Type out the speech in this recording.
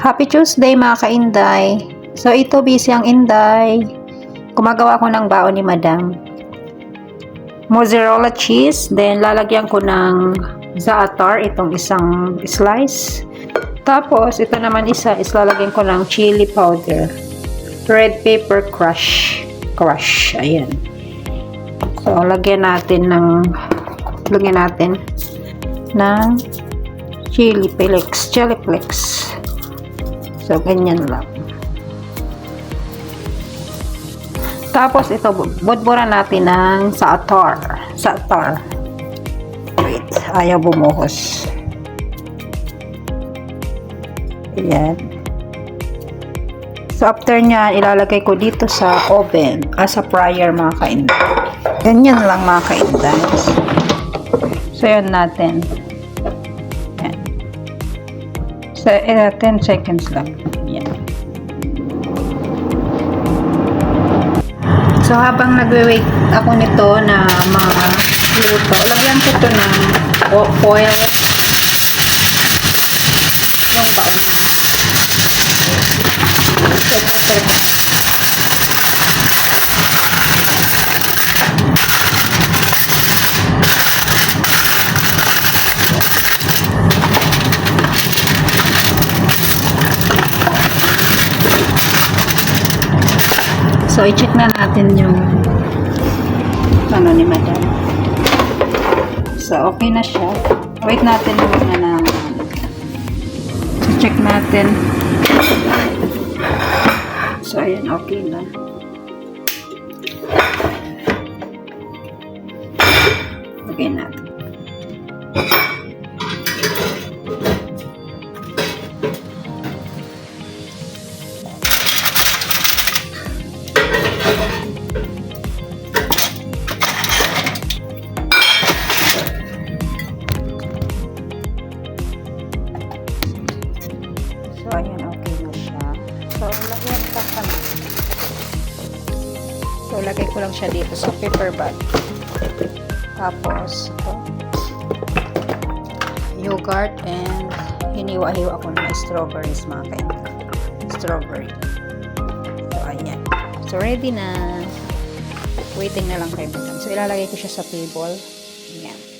Happy Tuesday mga ka-Inday. So ito busy ang Inday. Gumagawa ko ng baon ni Madam. Mozzarella cheese, then lalagyan ko ng zaatar, itong isang slice. Tapos ito naman isa is lalagyan ko ng chili powder. Red pepper crush. Crush, ayan. So lagyan natin ng lagyan natin ng chili flakes, chili flakes. So, ganyan lang. Tapos, ito, budburan natin ng saatar. Saatar. Wait, ayaw bumuhos. Ayan. So, after niyan, ilalagay ko dito sa oven, as a fryer mga kainday. Ganyan lang mga kainday. So, yun natin. So, eh, 10 seconds lang. Yan. So, habang nagwe-wait ako nito na mga luto, lagyan ko ito ng foil. Yung baon. So, prepare So, i-check na natin yung ano ni madam. So, okay na siya. Wait natin muna na so, check natin. So, ayan, okay na. Okay natin. So, ayan, okay na siya. So, lagyan pa na. So, lagay ko lang siya dito sa paper bag. Tapos, ito. Yogurt and hiniwa-hiwa ko ng strawberries mga kaibigan. Strawberry. So, ayan. So, ready na. Waiting na lang kayo. So, ilalagay ko siya sa table. Ayan.